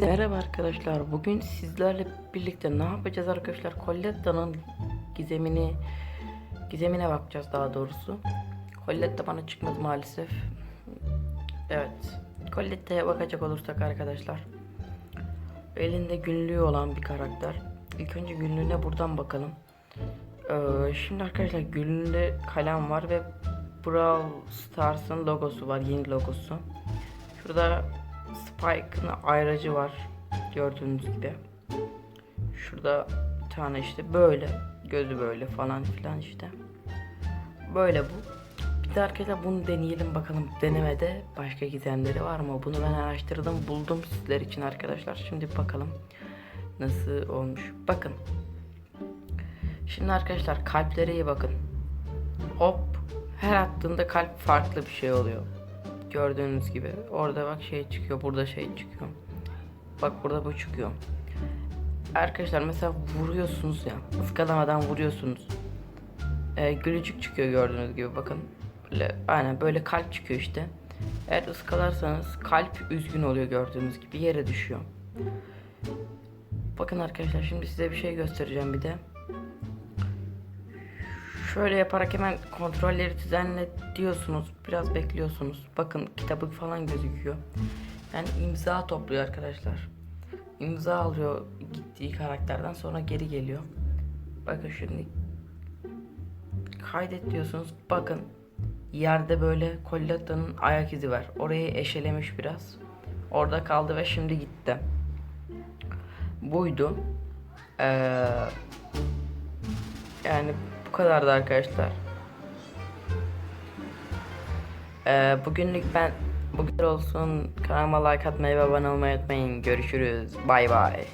Merhaba arkadaşlar. Bugün sizlerle birlikte ne yapacağız arkadaşlar? Coletta'nın gizemini gizemine bakacağız daha doğrusu. Coletta bana çıkmadı maalesef. Evet. Coletta'ya bakacak olursak arkadaşlar. Elinde günlüğü olan bir karakter. İlk önce günlüğüne buradan bakalım. Ee, şimdi arkadaşlar günlüğünde kalem var ve Brawl Stars'ın logosu var. Yeni logosu. Şurada Spike'ın ayracı var. Gördüğünüz gibi. Şurada bir tane işte böyle. Gözü böyle falan filan işte. Böyle bu. Bir de arkadaşlar bunu deneyelim bakalım. Denemede başka gizemleri var mı? Bunu ben araştırdım buldum sizler için arkadaşlar. Şimdi bakalım nasıl olmuş. Bakın. Şimdi arkadaşlar kalplere iyi bakın. Hop. Her attığında kalp farklı bir şey oluyor. Gördüğünüz gibi. Orada bak şey çıkıyor. Burada şey çıkıyor. Bak burada bu çıkıyor. Arkadaşlar mesela vuruyorsunuz ya. ıskalamadan vuruyorsunuz. Ee, gülücük çıkıyor gördüğünüz gibi bakın. Böyle, aynen böyle kalp çıkıyor işte. Eğer ıskalarsanız kalp üzgün oluyor gördüğünüz gibi yere düşüyor. Bakın arkadaşlar şimdi size bir şey göstereceğim bir de. Şöyle yaparak hemen kontrolleri düzenle diyorsunuz. Biraz bekliyorsunuz. Bakın kitabı falan gözüküyor. Yani imza topluyor arkadaşlar. İmza alıyor gittiği karakterden sonra geri geliyor. Bakın şimdi kaydet diyorsunuz. Bakın yerde böyle Coletta'nın ayak izi var. Orayı eşelemiş biraz. Orada kaldı ve şimdi gitti. Buydu. Ee, yani bu kadardı arkadaşlar. Ee, bugünlük ben bu kadar olsun. Kanalıma like atmayı ve abone olmayı unutmayın. Görüşürüz. Bay bay.